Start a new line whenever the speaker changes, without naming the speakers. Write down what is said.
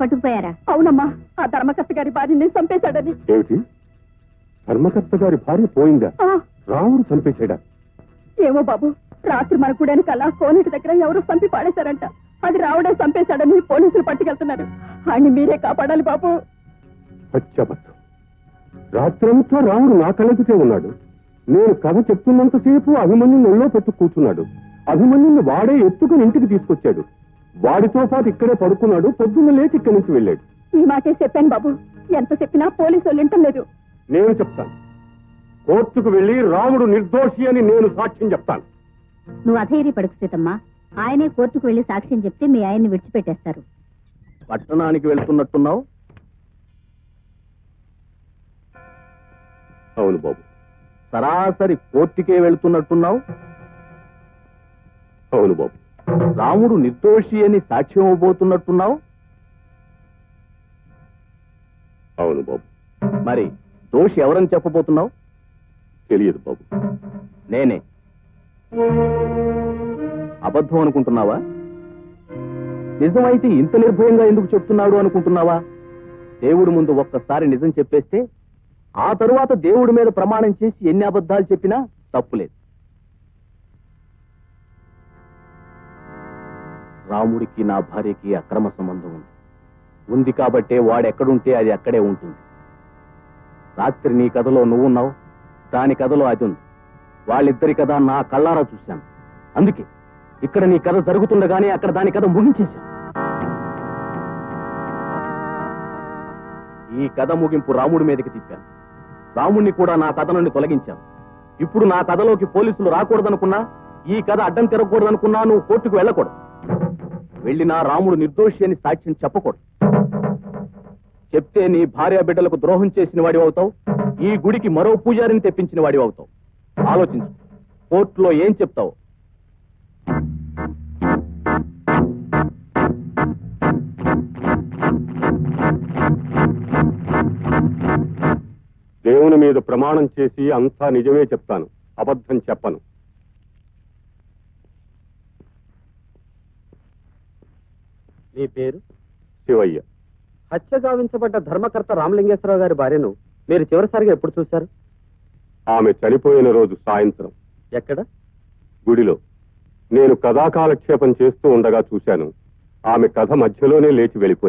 పట్టుకుపోయారా?
అవునమ్మా ఆ ధర్మకర్త గారి భార్యని చంపేశాడని.
ఏమిటి? ధర్మకర్త గారి భార్య పోయిందా?
ఆ,
రాముడు చంపేశాడా?
ఏమో బాబు రాత్రి మన అలా కోనేటి దగ్గర ఎవరో చంపి పాడేశారంట. అది రావడే చంపేశాడని పోలీసులు పట్టుకెళ్తున్నారు. ఆయన్ని మీరే కాపాడాలి బాబు.
పచ్చబద్ధం. రాత్రంతా రాముడు నా కళ్ళకితే ఉన్నాడు. నేను కథ చెప్తున్నంతసేపు అభిమన్యుని ఒళ్ళో పెట్టు కూర్చున్నాడు. అభిమన్యుని వాడే ఎత్తుకుని ఇంటికి తీసుకొచ్చాడు. వాడితో పాటు ఇక్కడే పడుకున్నాడు పొద్దున్న లేచి ఇక్కడి నుంచి వెళ్ళాడు.
ఈ మాటే చెప్పాను బాబు. ఎంత చెప్పినా పోలీసు వాళ్ళు వింటం లేదు.
నేను చెప్తాను. కోర్టుకు వెళ్ళి రాముడు నిర్దోషి అని నేను సాక్ష్యం చెప్తాను.
నువ్వు అధైర్య పడుకు సీతమ్మ. ఆయనే కోర్టుకు వెళ్ళి సాక్ష్యం చెప్తే మీ ఆయన్ని విడిచిపెట్టేస్తారు.
పట్టణానికి వెళ్తున్నట్టున్నావు?
అవును బాబు.
సరాసరి కోర్టుకే వెళ్తున్నట్టున్నావు?
అవును బాబు.
రాముడు నిర్దోషి అని సాక్ష్యం ఇవ్వబోతున్నట్టున్నావు?
అవును బాబు.
మరి దోషి ఎవరని చెప్పబోతున్నావు?
తెలియదు బాబు.
నేనే. అబద్ధం అనుకుంటున్నావా? నిజమైతే ఇంత నిర్భయంగా ఎందుకు చెప్తున్నాడు అనుకుంటున్నావా? దేవుడి ముందు ఒక్కసారి నిజం చెప్పేస్తే ఆ తరువాత దేవుడి మీద ప్రమాణం చేసి ఎన్ని అబద్ధాలు చెప్పినా తప్పులేదు. రాముడికి నా భార్యకి అక్రమ సంబంధం ఉంది. ఉంది కాబట్టే వాడెక్కడుంటే అది అక్కడే ఉంటుంది. రాత్రి నీ కథలో నువ్వున్నావు? దాని కథలో అది ఉంది. వాళ్ళిద్దరి కథ నా కళ్ళారా చూశాను. అందుకే ఇక్కడ నీ కథ జరుగుతుండగానే అక్కడ దాని కథ ముగించేశాను. ఈ కథ ముగింపు రాముడి మీదకి తిప్పాను. రాముణ్ణి కూడా నా కథ నుండి తొలగించాను. ఇప్పుడు నా కథలోకి పోలీసులు రాకూడదనుకున్నా ఈ కథ అడ్డం తిరగకూడదనుకున్నా నువ్వు కోర్టుకు వెళ్ళకూడదు. వెళ్ళినా రాముడు నిర్దోషి అని సాక్ష్యం చెప్పకూడదు. చెప్తే నీ భార్య బిడ్డలకు ద్రోహం చేసిన వాడి అవుతావు ఈ గుడికి మరో పూజారిని తెప్పించిన వాడి అవుతావు. ఆలోచించు. కోర్టులో ఏం చెప్తావు?
దేవుని మీద ప్రమాణం చేసి అంతా నిజమే చెప్తాను. అబద్ధం చెప్పను.
మీ పేరు?
శివయ్య.
హత్య గావించబడ్డ ధర్మకర్త రామలింగేశ్వరరావు గారి భార్యను మీరు చివరిసారిగా ఎప్పుడు చూశారు?
ఆమె చనిపోయిన రోజు సాయంత్రం.
ఎక్కడ?
గుడిలో. నేను కథాకాలక్షేపం చేస్తూ ఉండగా చూశాను. ఆమె కథ మధ్యలోనే లేచి వెళ్ళిపోయాను